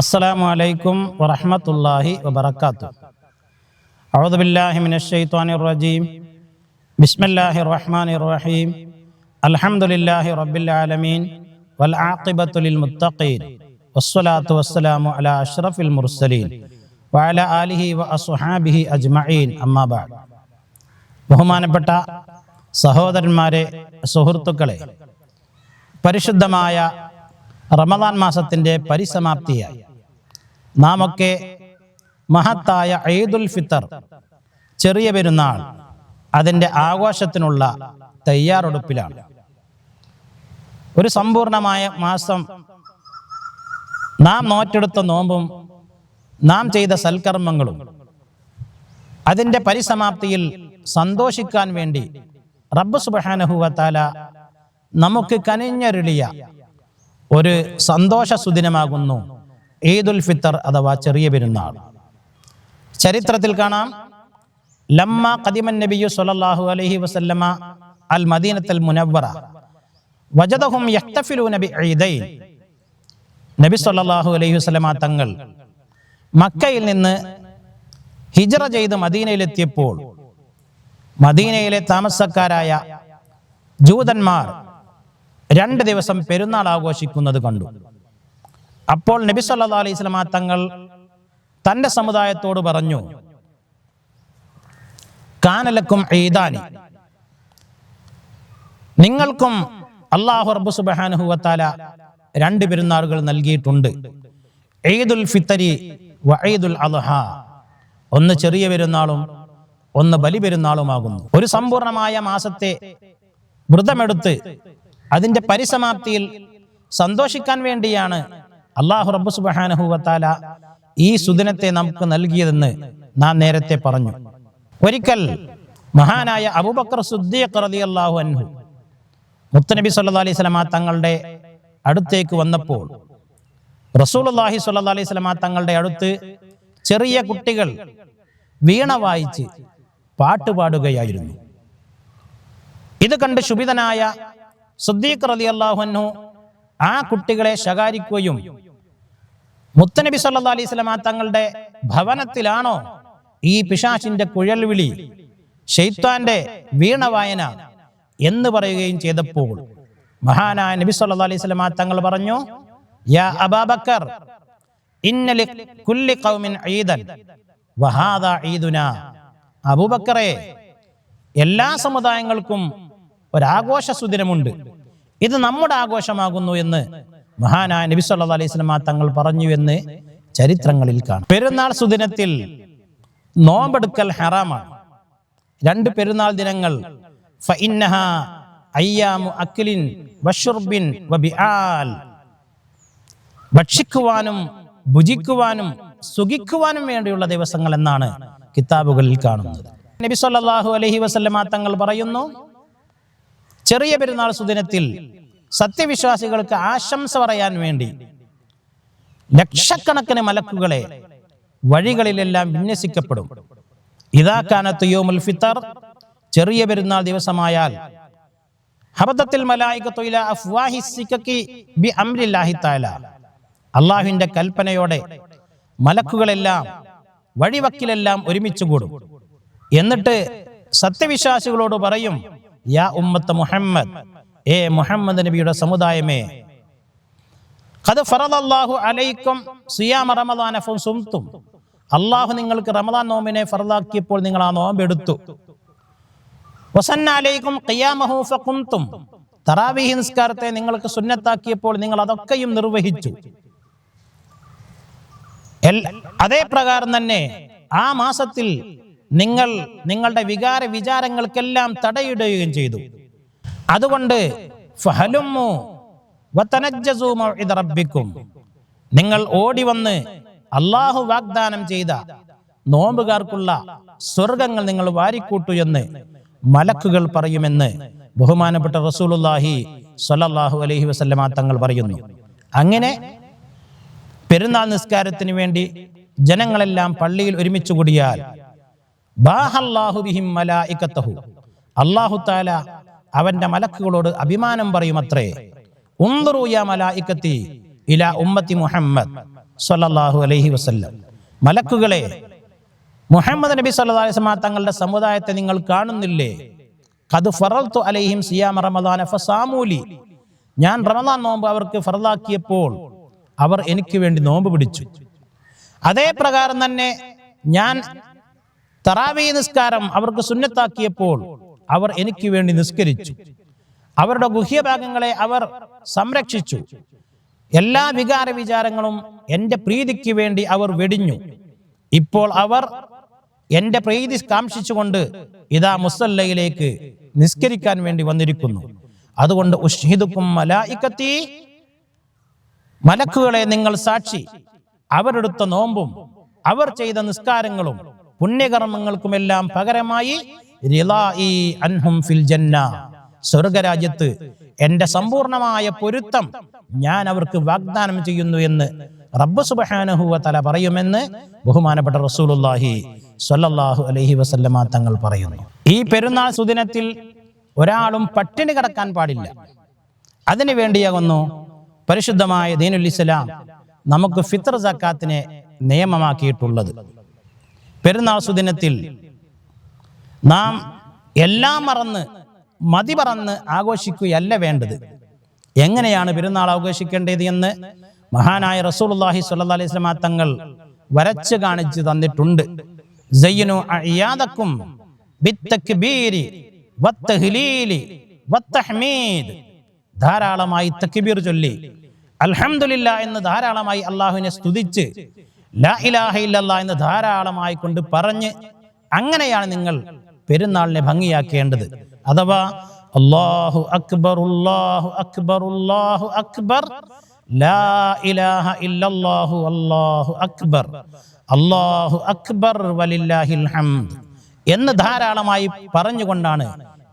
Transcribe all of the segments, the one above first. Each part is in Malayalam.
السلام عليكم ورحمة الله وبركاته أعوذ بالله من الشيطان الرجيم بسم الله الرحمن الرحيم الحمد لله رب العالمين والعاقبة للمتقين والصلاة والسلام على أشرف المرسلين وعلى آله وأصحابه أجمعين أما بعد ബഹുമാനപ്പെട്ട സഹോദരന്മാരെ സുഹൃത്തുക്കളെ പരിശുദ്ധമായ റമദാൻ മാസത്തിൻ്റെ പരിസമാപ്തിയായി നാമൊക്കെ മഹത്തായ ഈദുൽ ഫിത്തർ ചെറിയ പെരുന്നാൾ അതിന്റെ ആഘോഷത്തിനുള്ള തയ്യാറെടുപ്പിലാണ്. ഒരു സമ്പൂർണമായ മാസം നാം നോറ്റെടുത്ത നോമ്പും നാം ചെയ്ത സൽക്കർമ്മങ്ങളും അതിന്റെ പരിസമാപ്തിയിൽ സന്തോഷിക്കാൻ വേണ്ടി റബ്ബ് സുബഹാനഹുവത്താല നമുക്ക് കനിഞ്ഞരുളിയ ഒരു സന്തോഷ സുദിനമാകുന്നു. ഈദുൽ ഫിത്തർ അഥവാ ചെറിയ പെരുന്നാൾ. ചരിത്രത്തിൽ കാണാം. ലമ്മ ഖദിമൻ നബിയു സല്ലല്ലാഹു അലൈഹി വസല്ലമ അൽ മദീനത്തൽ മുനവ്വറ. വജദഹും യഹ്തഫിലൂന ബിഈദൈൻ. നബി സല്ലല്ലാഹു അലൈഹി വസല്ലമ തങ്ങൾ മക്കയിൽ നിന്ന് ഹിജറ ചെയ്ത് മദീനയിലെത്തിയപ്പോൾ മദീനയിലെ താമസക്കാരായ ജൂതന്മാർ രണ്ട് ദിവസം പെരുന്നാൾ ആഘോഷിക്കുന്നത് കണ്ടു. അപ്പോൾ നബി സല്ലാ അലൈഹി സ്വലമ തങ്ങൾ തന്റെ സമുദായത്തോട് പറഞ്ഞു കാനലക്കും ഈദാനി. നിങ്ങൾക്കും അള്ളാഹു റബ്ബു സുബാനുഹുവത്താല രണ്ട് പെരുന്നാളുകൾ നൽകിയിട്ടുണ്ട്. ഈദുൽ ഫിത്തരി വ ഈദുൽ അദ്ഹ. ഒന്ന് ചെറിയ പെരുന്നാളും ഒന്ന് ബലി പെരുന്നാളുമാകുന്നു. ഒരു സമ്പൂർണമായ മാസത്തെ വ്രതമെടുത്ത് അതിന്റെ പരിസമാപ്തിയിൽ സന്തോഷിക്കാൻ വേണ്ടിയാണ് അള്ളാഹു റബ്ബു സുബാനഹുവത്താല ഈ സുദിനത്തെ നമുക്ക് നൽകിയതെന്ന് നാം നേരത്തെ പറഞ്ഞു. ഒരിക്കൽ മഹാനായ അബൂബക്കർ സുദ്ദീഖ് റളിയല്ലാഹു അൻഹു മുത്തനബി സല്ലാ അലൈഹി സ്വലമ തങ്ങളുടെ അടുത്തേക്ക് വന്നപ്പോൾ റസൂലുള്ളാഹി സല്ലാ അലൈഹി സ്വലമ തങ്ങളുടെ അടുത്ത് ചെറിയ കുട്ടികൾ വീണ വായിച്ച് പാട്ടുപാടുകയായിരുന്നു ഇത് കണ്ട് ശുഭിതനായ സുദ്ദീഖ് റലി അൻഹു ആ കുട്ടികളെ ശകാരിക്കുകയും മുത്തനബി സല്ലാ അലൈഹി സ്വലാ തങ്ങളുടെ ഭവനത്തിലാണോ ഈ പിശാചിന്റെ കുഴൽവിളി ഷെയ്ത്താന്റെ വീണ വായന എന്ന് പറയുകയും ചെയ്തപ്പോൾ മഹാനായ നബി സല്ലാ അലൈഹി സ്വലാ തങ്ങൾ പറഞ്ഞു യാ എല്ലാ സമുദായങ്ങൾക്കും ഒരാഘോഷ സുദിനമുണ്ട്. ഇത് നമ്മുടെ ആഘോഷമാകുന്നു എന്ന് മഹാനായ നബി സല്ലല്ലാഹു അലൈഹി വസല്ലമ തങ്ങൾ പറഞ്ഞു എന്ന് ചരിത്രങ്ങളിൽ കാണാം. പെരുന്നാൾ സുദിനത്തിൽ നോമ്പെടുക്കൽ ഹറാമാണ്. രണ്ട് പെരുന്നാൾ ദിനങ്ങൾ. അക്ലിൻ ഭക്ഷിക്കുവാനും ഭുജിക്കുവാനും സുഖിക്കുവാനും വേണ്ടിയുള്ള ദിവസങ്ങൾ എന്നാണ് കിതാബുകളിൽ കാണുന്നത്. നബി സല്ലല്ലാഹു അലൈഹി വസല്ലമ തങ്ങൾ പറയുന്നു ചെറിയ പെരുന്നാൾ സുദിനത്തിൽ സത്യവിശ്വാസികൾക്ക് ആശംസ പറയാൻ വേണ്ടി ലക്ഷക്കണക്കിന് മലക്കുകളെ വഴികളിലെല്ലാം വിന്യസിക്കപ്പെടും. ഇതാ കാനത്ത് യോമുൽ ഫിത്തർ ചെറിയ പെരുന്നാൾ ദിവസമായാൽ ഹബദത്തിൽ സിക്കക്കി ബി അംരില്ലാഹി അള്ളാഹുവിന്റെ കൽപ്പനയോടെ മലക്കുകളെല്ലാം വഴിവക്കിലെല്ലാം ഒരുമിച്ച് കൂടും. എന്നിട്ട് സത്യവിശ്വാസികളോട് പറയും യാ ഉമ്മത്ത് മുഹമ്മദ് ഏ മുഹമ്മദ് നബിയുടെ സമുദായമേ കത് ഫറദല്ലാഹു അലൈക്കും സിയാമ റമദാനഫും സുംതും അള്ളാഹു നിങ്ങൾക്ക് റമദാൻ നോമ്പിനെ ഫറദാക്കിയപ്പോൾ നിങ്ങൾ ആ നോമ്പ് എടുത്തു. വസന്ന അലൈക്കും ഖിയാമഹു ഫഖുംതും തറാവീഹ് നിസ്കാരത്തെ നിങ്ങൾക്ക് സുന്നത്താക്കിയപ്പോൾ നിങ്ങൾ അതൊക്കെയും നിർവഹിച്ചു. അതേ പ്രകാരം തന്നെ ആ മാസത്തിൽ നിങ്ങൾ നിങ്ങളുടെ വികാര വിചാരങ്ങൾക്കെല്ലാം തടയിടുകയും ചെയ്തു. അതുകൊണ്ട് നിങ്ങൾ ഓടി വന്ന് അള്ളാഹു വാഗ്ദാനം ചെയ്ത നോമ്പുകാർക്കുള്ള സ്വർഗങ്ങൾ നിങ്ങൾ വാരിക്കൂട്ടു എന്ന് മലക്കുകൾ പറയുമെന്ന് ബഹുമാനപ്പെട്ട റസൂലുല്ലാഹി സ്വല്ലല്ലാഹു അലഹി വസ്ലമാ തങ്ങൾ പറയുന്നു. അങ്ങനെ പെരുന്നാൾ നിസ്കാരത്തിന് വേണ്ടി ജനങ്ങളെല്ലാം പള്ളിയിൽ ഒരുമിച്ച് കൂടിയാൽ അള്ളാഹു താല അവന്റെ മലക്കുകളോട് അഭിമാനം പറയുമത്രേ. ഉന്ദറു യാ മലായിക്കത്തി ഇല ഉമ്മത്തി മുഹമ്മദ് സ്വല്ലല്ലാഹു അലൈഹി വസല്ലം. മലക്കുകളെ മുഹമ്മദ് നബി സല്ലല്ലാഹു അലൈഹി തങ്ങളുടെ സമുദായത്തെ നിങ്ങൾ കാണുന്നില്ലേ? കത് ഫറൽത്തു അലൈഹിം സിയാമ റമദാന ഫസാമൂലി. ഞാൻ റമദാൻ നോമ്പ് അവർക്ക് ഫറലാക്കിയപ്പോൾ അവർ എനിക്ക് വേണ്ടി നോമ്പ് പിടിച്ചു. അതേ പ്രകാരം തന്നെ ഞാൻ തറാവി നിസ്കാരം അവർക്ക് സുന്നത്താക്കിയപ്പോൾ അവർ എനിക്ക് വേണ്ടി നിസ്കരിച്ചു. അവരുടെ ഗുഹ്യഭാഗങ്ങളെ അവർ സംരക്ഷിച്ചു. എല്ലാ വികാര വിചാരങ്ങളും എന്റെ പ്രീതിക്ക് വേണ്ടി അവർ വെടിഞ്ഞു. ഇപ്പോൾ അവർ എന്റെ പ്രീതി കാംക്ഷിച്ചുകൊണ്ട് ഇതാ മുസല്ലയിലേക്ക് നിസ്കരിക്കാൻ വേണ്ടി വന്നിരിക്കുന്നു. അതുകൊണ്ട് ഉഷ്ഹിദുക്കും മലായിക്കത്തി മലക്കുകളെ നിങ്ങൾ സാക്ഷി. അവരെടുത്ത നോമ്പും അവർ ചെയ്ത നിസ്കാരങ്ങളും പുണ്യകർമ്മങ്ങൾക്കുമെല്ലാം പകരമായി അൻഹും ഫിൽ ജന്ന. സ്വർഗരാജ്യത്ത് എന്റെ സമ്പൂർണമായ പൊരുത്തം ഞാൻ അവർക്ക് വാഗ്ദാനം ചെയ്യുന്നു എന്ന് റബ്ബ് സുബഹാനഹുവ തല പറയുമെന്ന് ബഹുമാനപ്പെട്ട റസൂലുള്ളാഹി സ്വല്ലല്ലാഹു അലഹി വസല്ലമ തങ്ങൾ പറയുന്നു. ഈ പെരുന്നാൾ സുദിനത്തിൽ ഒരാളും പട്ടിണി കിടക്കാൻ പാടില്ല. അതിനു വേണ്ടിയാകുന്നു പരിശുദ്ധമായ ദീനുൽ ഇസ്ലാം നമുക്ക് ഫിത്ർ സക്കാത്തിനെ നിയമമാക്കിയിട്ടുള്ളത്. പെരുന്നാൾ സുദിനത്തിൽ നാം എല്ലാം മറന്ന് മതി പറന്ന് ആഘോഷിക്കുകയല്ല വേണ്ടത്. എങ്ങനെയാണ് പെരുന്നാൾ ആഘോഷിക്കേണ്ടത് എന്ന് മഹാനായ റസൂലുള്ളാഹി സ്വല്ലല്ലാഹി അലൈഹി സ്വലാ തങ്ങൾ വരച്ച് കാണിച്ചു തന്നിട്ടുണ്ട്. സയ്യനു വത്തഹ്മീദ്. ധാരാളമായി തക്ബീർ ചൊല്ലി. അൽഹംദുലില്ല എന്ന് ധാരാളമായി അള്ളാഹുവിനെ സ്തുതിച്ച് ലാ ഇലാഹ ഇല്ലല്ലാ എന്ന് ധാരാളമായി കൊണ്ട് പറഞ്ഞ് അങ്ങനെയാണ് നിങ്ങൾ പെരുന്നാളിനെ ഭംഗിയാക്കേണ്ടത്. അഥവാ അള്ളാഹു അക്ബർ ഉള്ളാഹു അക്ബർ ഉള്ളാഹു അക്ബർ ലാ ഇലാഹ ഇല്ലല്ലാഹു അല്ലാഹു അക്ബർ അല്ലാഹു അക്ബർ വലില്ലാഹിൽ ഹംദ് എന്ന് ധാരാളമായി പറഞ്ഞുകൊണ്ടാണ്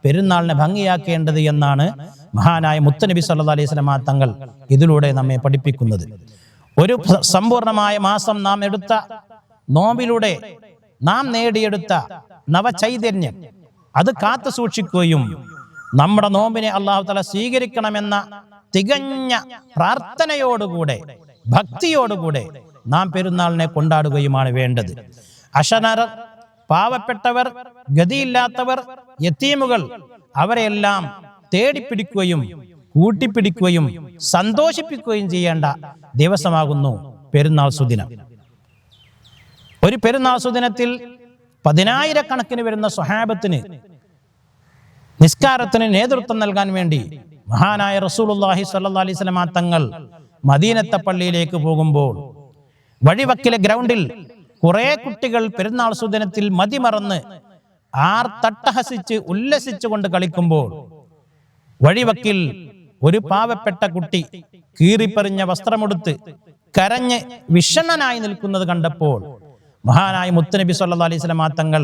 പെരുന്നാളിനെ ഭംഗിയാക്കേണ്ടത് എന്നാണ് മഹാനായ മുത്തനബി സല്ലാ അലൈഹി സ്വലമാ തങ്ങൾ ഇതിലൂടെ നമ്മെ പഠിപ്പിക്കുന്നത്. ഒരു സമ്പൂർണമായ മാസം നാം എടുത്ത നോമ്പിലൂടെ നാം നേടിയെടുത്ത നവചൈതന്യം. അത് കാത്തു സൂക്ഷിക്കുകയും നമ്മുടെ നോമ്പിനെ അള്ളാഹു തല സ്വീകരിക്കണമെന്ന തികഞ്ഞ പ്രാർത്ഥനയോടുകൂടെ ഭക്തിയോടുകൂടെ നാം പെരുന്നാളിനെ കൊണ്ടാടുകയുമാണ് വേണ്ടത്. അശനർ പാവപ്പെട്ടവർ ഗതിയില്ലാത്തവർ യത്തീമുകൾ അവരെയെല്ലാം തേടിപ്പിടിക്കുകയും കൂട്ടിപ്പിടിക്കുകയും സന്തോഷിപ്പിക്കുകയും ചെയ്യേണ്ട ദിവസമാകുന്നു പെരുന്നാൾ സുദിനം. ഒരു പെരുന്നാൾ സുദിനത്തിൽ പതിനായിരക്കണക്കിന് വരുന്ന സ്വഹാബത്തിന് നിസ്കാരത്തിന് നേതൃത്വം നൽകാൻ വേണ്ടി മഹാനായ റസൂലുള്ളാഹി സ്വല്ലല്ലാഹി അലൈഹി വസല്ലമ തങ്ങൾ മദീനത്തെ പള്ളിയിലേക്ക് പോകുമ്പോൾ വഴിവക്കിലെ ഗ്രൗണ്ടിൽ കുറെ കുട്ടികൾ പെരുന്നാൾ സുദിനത്തിൽ മതിമറന്ന് ആർ തട്ടഹസിച്ച് ഉല്ലസിച്ചുകൊണ്ട് കളിക്കുമ്പോൾ വഴിവക്കിൽ ഒരു പാവപ്പെട്ട കുട്ടി കീറിപ്പറിഞ്ഞ വസ്ത്രമെടുത്ത് കരഞ്ഞ് വിഷണ്ണനായി നിൽക്കുന്നത് കണ്ടപ്പോൾ മഹാനായ മുത്തുനബി സല്ലു അലൈഹി സ്വലാ തങ്ങൾ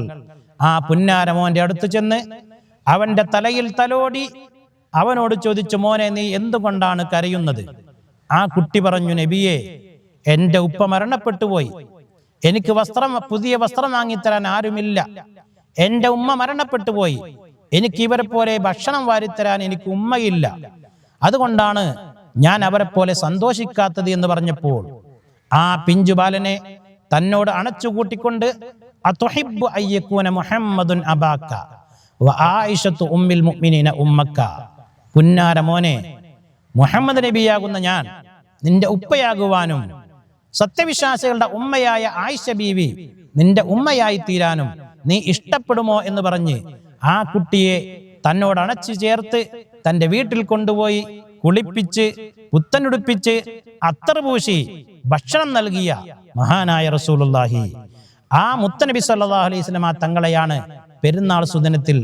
ആ പുന്നാരമോന്റെ അടുത്ത് ചെന്ന് അവന്റെ തലയിൽ തലോടി അവനോട് ചോദിച്ചു മോനെ നീ എന്തുകൊണ്ടാണ് കരയുന്നത്? ആ കുട്ടി പറഞ്ഞു നബിയെ എന്റെ ഉപ്പ മരണപ്പെട്ടു പോയി. എനിക്ക് വസ്ത്രം പുതിയ വസ്ത്രം വാങ്ങിത്തരാൻ ആരുമില്ല. എന്റെ ഉമ്മ മരണപ്പെട്ടു പോയി. എനിക്ക് ഇവരെ പോലെ ഭക്ഷണം വാരിത്തരാൻ എനിക്ക് ഉമ്മയില്ല. അതുകൊണ്ടാണ് ഞാൻ അവരെ പോലെ സന്തോഷിക്കാത്തത് എന്ന് പറഞ്ഞപ്പോൾ ആ പിഞ്ചു ബാലനെ തന്നോട് അണച്ചുകൂട്ടിക്കൊണ്ട് മുഹമ്മദുൻ ഉമ്മിൽ മുഅ്മിനീന പുന്നാര മുഹമ്മദ് നബിയാകുന്ന ഞാൻ നിന്റെ ഉപ്പയാകുവാനും സത്യവിശ്വാസികളുടെ ഉമ്മയായ ആയിഷ ബീവി നിന്റെ ഉമ്മയായി തീരാനും നീ ഇഷ്ടപ്പെടുമോ എന്ന് പറഞ്ഞ് ആ കുട്ടിയെ തന്നോട് അണച്ചു ചേർത്ത് തന്റെ വീട്ടിൽ കൊണ്ടുപോയി. കുളിപ്പിച്ച് പുത്തനുടുപ്പിച്ച് അത്തർ പൂശി ഭക്ഷണം നൽകിയ മഹാനായ റസൂലുള്ളാഹി. ആ മുത്തനബി സല്ലാ അലൈഹി വസല്ലമ തങ്ങളെയാണ് പെരുന്നാൾ സുദിനത്തിൽ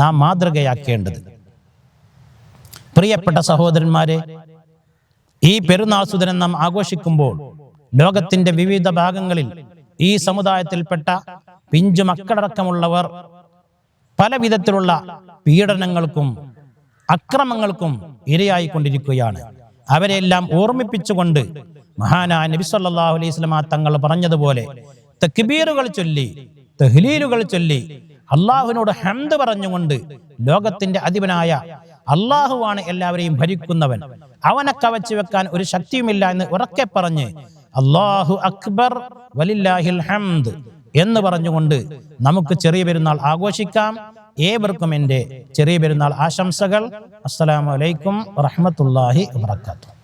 നാം മാതൃകയാക്കേണ്ടത്. പ്രിയപ്പെട്ട സഹോദരന്മാരെ ഈ പെരുന്നാൾ സുദിനം നാം ആഘോഷിക്കുമ്പോൾ ലോകത്തിന്റെ വിവിധ ഭാഗങ്ങളിൽ ഈ സമുദായത്തിൽപ്പെട്ട പിഞ്ചു മക്കളടക്കമുള്ളവർ പല വിധത്തിലുള്ള പീഡനങ്ങൾക്കും അക്രമങ്ങൾക്കും ഇരയായിക്കൊണ്ടിരിക്കുകയാണ്. അവരെല്ലാം ഓർമ്മിപ്പിച്ചുകൊണ്ട് മഹാനായ നബി സല്ലല്ലാഹു അലൈഹി വസല്ലമ തങ്ങൾ പറഞ്ഞതുപോലെ തക്ബീറുകൾ ചൊല്ലി തഹ്ലീലുകൾ ചൊല്ലി അള്ളാഹുവിനോട് ഹംദ് പറഞ്ഞുകൊണ്ട് ലോകത്തിന്റെ അധിപനായ അള്ളാഹുവാണ് എല്ലാവരെയും ഭരിക്കുന്നവൻ. അവനെ കവച്ചു വെക്കാൻ ഒരു ശക്തിയുമില്ല എന്ന് ഉറക്കെ പറഞ്ഞ് അള്ളാഹു അക്ബർ വലില്ലാഹിൽ ഹംദ് എന്ന് പറഞ്ഞുകൊണ്ട് നമുക്ക് ചെറിയ പെരുന്നാൾ ആഘോഷിക്കാം. ഏവർക്കും എന്റെ ചെറിയ പെരുന്നാൾ ആശംസകൾ. അസ്സലാമു അലൈക്കും വാത്തു